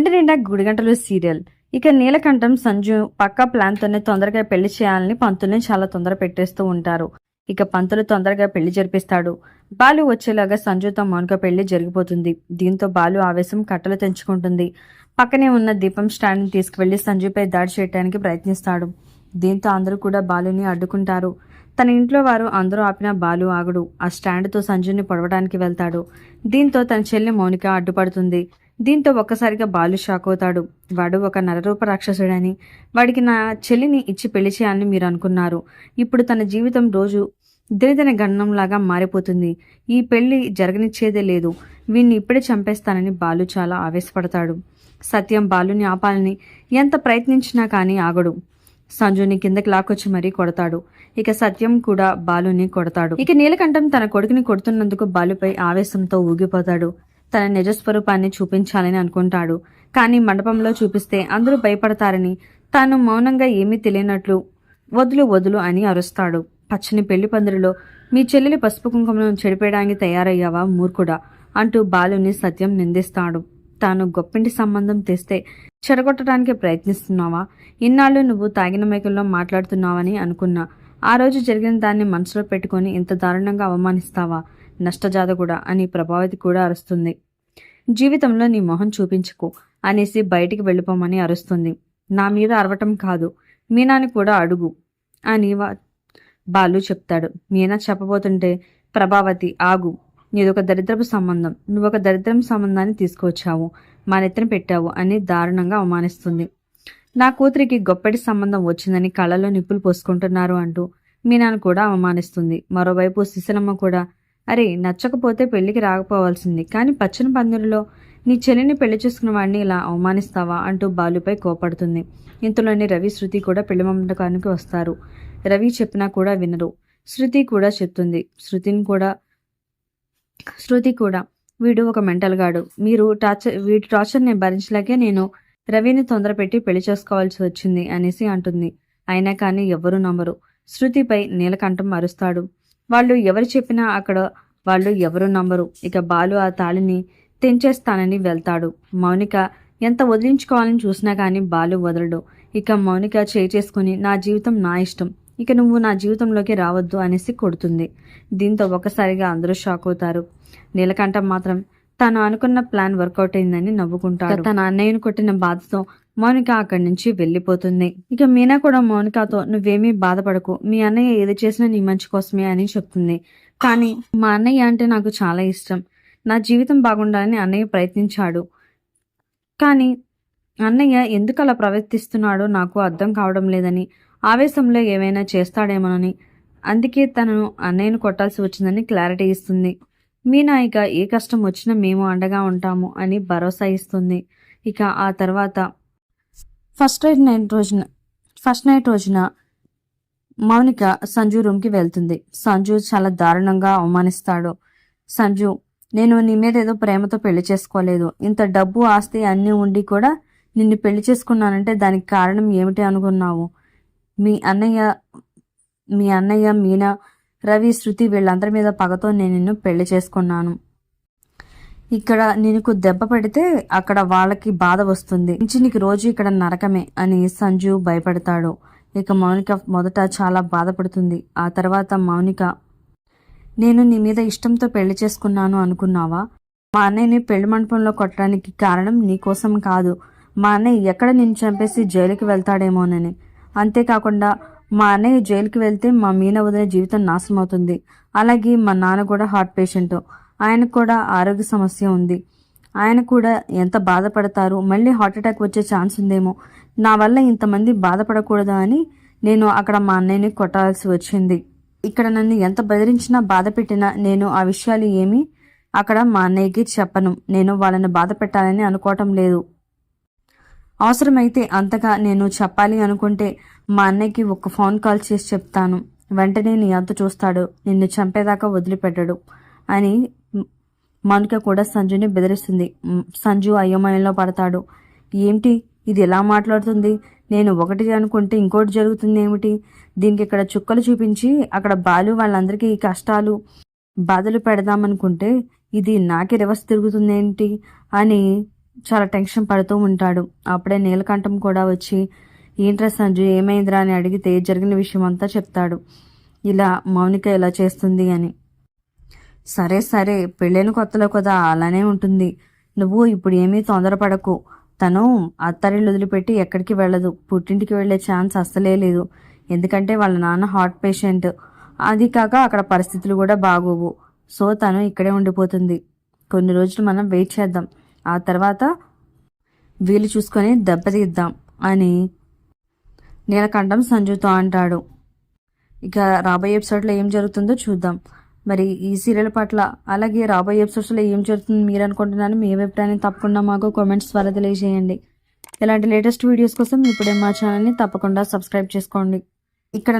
గుండె నిండా గుడిగంటలు సీరియల్. ఇక నీలకంఠం సంజు పక్కా ప్లాన్తోనే తొందరగా పెళ్ళి చేయాలని పంతుల్ని చాలా తొందర పెట్టేస్తూ ఉంటారు. ఇక పంతులు తొందరగా పెళ్ళి జరిపిస్తాడు. బాలు వచ్చేలాగా సంజుతో మౌనిక పెళ్ళి జరిగిపోతుంది. దీంతో బాలు ఆవేశం కట్టలు తెంచుకుంటుంది. పక్కనే ఉన్న దీపం స్టాండ్ని తీసుకువెళ్ళి సంజుపై దాడి చేయడానికి ప్రయత్నిస్తాడు. దీంతో అందరూ కూడా బాలుని అడ్డుకుంటారు. తన ఇంట్లో వారు అందరూ ఆపిన బాలు ఆగడు. ఆ స్టాండ్తో సంజుని పొడవడానికి వెళ్తాడు. దీంతో తన చెల్లి మౌనిక అడ్డుపడుతుంది. దీంతో ఒక్కసారిగా బాలు షాక్ అవుతాడు. వాడు ఒక నరరూప రాక్షసుడని వాడికి నా చెల్లిని ఇచ్చి పెళ్ళి చేయాలని మీరు అనుకున్నారు. ఇప్పుడు తన జీవితం రోజు దినదిన గణనంలాగా మారిపోతుంది. ఈ పెళ్ళి జరగనిచ్చేదే లేదు. వీణ్ణి ఇప్పుడే చంపేస్తానని బాలు చాలా ఆవేశపడతాడు. సత్యం బాలుని ఆపాలని ఎంత ప్రయత్నించినా కానీ ఆగడు. సంజుని కిందకి లాక్కొచ్చి మరీ కొడతాడు. ఇక సత్యం కూడా బాలుని కొడతాడు. ఇక నీలకంఠం తన కొడుకుని కొడుతున్నందుకు బాలుపై ఆవేశంతో ఊగిపోతాడు. తన నిజస్వరూపాన్ని చూపించాలని అనుకుంటాడు. కానీ మండపంలో చూపిస్తే అందరూ భయపడతారని తాను మౌనంగా ఏమీ తెలియనట్లు వదులు వదులు అని అరుస్తాడు. పచ్చని పెళ్ళి పందిరిలో మీ చెల్లెలి పసుపు కుంకుమను చెడిపేయడానికి తయారయ్యావా మూర్ఖుడా? అంటూ బాలుని సత్యం నిందిస్తాడు. తాను గొప్పింటి సంబంధం తెస్తే చెడగొట్టడానికి ప్రయత్నిస్తున్నావా? ఇన్నాళ్ళు నువ్వు తాగిన మేకల్లో మాట్లాడుతున్నావని అనుకున్నా. ఆ రోజు జరిగిన దాన్ని మనసులో పెట్టుకొని ఇంత దారుణంగా అవమానిస్తావా? నష్టజాత కూడా అని ప్రభావతి కూడా అరుస్తుంది. జీవితంలో నీ మొహం చూపించుకో అనేసి బయటికి వెళ్ళిపోమని అరుస్తుంది. నా మీద అరవటం కాదు మీనాని కూడా అడుగు అని వా- బాలు చెప్తాడు. మీనా చెప్పబోతుంటే ప్రభావతి ఆగు. నీదొక దరిద్రపు సంబంధం. నువ్వు ఒక దరిద్రం సంబంధాన్ని తీసుకొచ్చావు మా నెత్తిన పెట్టావు అని దారుణంగా అవమానిస్తుంది. నా కూతురికి గొప్పటి సంబంధం వచ్చిందని కళ్ళలో నిప్పులు పోసుకుంటున్నారు అంటూ మీనాను కూడా అవమానిస్తుంది. మరోవైపు సిసనమ్మ కూడా అరే నచ్చకపోతే పెళ్ళికి రాకపోవాల్సింది కానీ పచ్చని పందిరిలో నీ చెల్లిని పెళ్ళి చేసుకున్న వాడిని ఇలా అవమానిస్తావా? అంటూ బాలుపై కోపడుతుంది. ఇంతలోని రవి శృతి కూడా పెళ్ళి మండకానికి వస్తారు. రవి చెప్పినా కూడా వినరు. శృతి కూడా చెప్తుంది. శృతిని కూడా శృతి కూడా వీడు ఒక మెంటల్ గాడు. మీరు టార్చర్ వీడి టార్చర్ని భరించలేకే నేను రవిని తొందరపెట్టి పెళ్ళి చేసుకోవాల్సి వచ్చింది అనేసి అంటుంది. అయినా కానీ ఎవ్వరూ నమ్మరు. శృతిపై నీలకంఠం మరుస్తాడు వాళ్ళు ఎవరు చెప్పినా అక్కడ వాళ్ళు ఎవరు నమ్మరు. ఇక బాలు ఆ తాళిని తెంచేస్తానని వెళ్తాడు. మౌనిక ఎంత వదిలించుకోవాలని చూసినా కానీ బాలు వదలడు. ఇక మౌనిక చేయి చేసుకుని నా జీవితం నా ఇష్టం. ఇక నువ్వు నా జీవితంలోకి రావద్దు అనేసి కొడుతుంది. దీంతో ఒక్కసారిగా అందరూ షాక్ అవుతారు. నీలకంఠం మాత్రం తాను అనుకున్న ప్లాన్ వర్కౌట్ అయిందని నవ్వుకుంటాడు. తన అన్నయ్యను కొట్టిన బాధతో మౌనిక అక్కడి నుంచి వెళ్ళిపోతుంది. ఇక మీనా కూడా మౌనికతో నువ్వేమీ బాధపడకు. మీ అన్నయ్య ఏది చేసినా నీ మంచి కోసమే అని చెప్తుంది. కానీ మా అన్నయ్య అంటే నాకు చాలా ఇష్టం. నా జీవితం బాగుండాలని అన్నయ్య ప్రయత్నించాడు. కానీ అన్నయ్య ఎందుకు అలా ప్రవర్తిస్తున్నాడో నాకు అర్థం కావడం లేదని ఆవేశంలో ఏమైనా చేస్తాడేమోనని అందుకే తనను అన్నయ్యను కొట్టాల్సి వచ్చిందని క్లారిటీ ఇస్తుంది. మీ ఇక ఏ కష్టం వచ్చినా మేము అండగా ఉంటాము అని భరోసా ఇస్తుంది. ఇక ఆ తర్వాత ఫస్ట్ నైట్ నైట్ రోజున ఫస్ట్ నైట్ రోజున మౌనిక సంజు రూమ్కి వెళ్తుంది. సంజు చాలా దారుణంగా అవమానిస్తాడు. సంజు నేను నీ మీద ఏదో ప్రేమతో పెళ్ళి చేసుకోలేదు. ఇంత డబ్బు ఆస్తి అన్నీ ఉండి కూడా నిన్ను పెళ్ళి చేసుకున్నానంటే దానికి కారణం ఏమిటి అనుకున్నావు? మీ అన్నయ్య మీ అన్నయ్య మీనా రవి శృతి వీళ్ళందరి మీద పగతో నేను నిన్ను పెళ్ళి చేసుకున్నాను. ఇక్కడ నీకు దెబ్బ పడితే అక్కడ వాళ్ళకి బాధ వస్తుంది. నుంచి నీకు రోజు ఇక్కడ నరకమే అని సంజు భయపడతాడు. ఇక మౌనిక మొదట చాలా బాధపడుతుంది. ఆ తర్వాత మౌనిక నేను నీ మీద ఇష్టంతో పెళ్ళి చేసుకున్నాను అనుకున్నావా? మా అన్నయ్యని పెళ్ళి మండపంలో కొట్టడానికి కారణం నీకోసం కాదు. మా అన్నయ్య ఎక్కడ నిన్ను చంపేసి జైలుకి వెళ్తాడేమోనని. అంతేకాకుండా మా అన్నయ్య జైలుకి వెళ్తే మా మీన వదిన జీవితం నాశనం అవుతుంది. అలాగే మా నాన్న కూడా హార్ట్ పేషెంట్. ఆయనకు కూడా ఆరోగ్య సమస్య ఉంది. ఆయన కూడా ఎంత బాధపడతారు? మళ్ళీ హార్ట్ అటాక్ వచ్చే ఛాన్స్ ఉందేమో? నా వల్ల ఇంతమంది బాధపడకూడదు అని నేను అక్కడ మా అన్నయ్యని కొట్టాల్సి వచ్చింది. ఇక్కడ నన్ను ఎంత బెదిరించినా బాధ పెట్టినా నేను ఆ విషయాలు ఏమీ అక్కడ మా అన్నయ్యకి చెప్పను. నేను వాళ్ళని బాధ పెట్టాలని అనుకోవటం లేదు. అవసరమైతే అంతగా నేను చెప్పాలి అనుకుంటే మా అన్నయ్యకి ఒక ఫోన్ కాల్ చేసి చెప్తాను. వెంటనే నీ అంత చూస్తాడు. నిన్ను చంపేదాకా వదిలిపెట్టడు అని మనుక కూడా సంజుని బెదిరిస్తుంది. సంజు అయోమయంలో పడతాడు. ఏమిటి? ఇది ఎలా మాట్లాడుతుంది? నేను ఒకటి అనుకుంటే ఇంకోటి జరుగుతుంది ఏమిటి? దీనికి ఇక్కడ చుక్కలు చూపించి అక్కడ బాలు వాళ్ళందరికీ ఈ కష్టాలు బాధలు పెడదామనుకుంటే ఇది నాకే రివర్స్ తిరుగుతుంది ఏంటి? అని చాలా టెన్షన్ పడుతూ ఉంటాడు. అప్పుడే నీలకంఠం కూడా వచ్చి ఏంట్రా సంజు ఏమైందిరా? అని అడిగితే జరిగిన విషయం అంతా చెప్తాడు. ఇలా మౌనిక ఇలా చేస్తుంది అని. సరే సరే పెళ్ళైన కొత్తలో కదా అలానే ఉంటుంది. నువ్వు ఇప్పుడు ఏమీ తొందరపడకు. తను అత్తారిని వదిలిపెట్టి ఎక్కడికి వెళ్ళదు. పుట్టింటికి వెళ్ళే ఛాన్స్ అస్సలే లేదు. ఎందుకంటే వాళ్ళ నాన్న హార్ట్ పేషెంట్. అది కాక అక్కడ పరిస్థితులు కూడా బాగోవు. సో తను ఇక్కడే ఉండిపోతుంది. కొన్ని రోజులు మనం వెయిట్ చేద్దాం. ఆ తర్వాత వీలు చూసుకొని దెబ్బతీద్దాం అని నీలకంఠం సంజుతో అంటాడు. ఇక రాబోయే ఎపిసోడ్లో ఏం జరుగుతుందో చూద్దాం. మరి ఈ సీరియల్ పట్ల అలాగే రాబోయే ఎపిసోడ్స్లో ఏం జరుగుతుంది మీరు అనుకుంటున్నాను మీ అభిప్రాయాన్ని తప్పకుండా మాకు కామెంట్స్ ద్వారా తెలియజేయండి. ఇలాంటి లేటెస్ట్ వీడియోస్ కోసం ఇప్పుడే మా ఛానల్ని తప్పకుండా సబ్స్క్రైబ్ చేసుకోండి. ఇక్కడ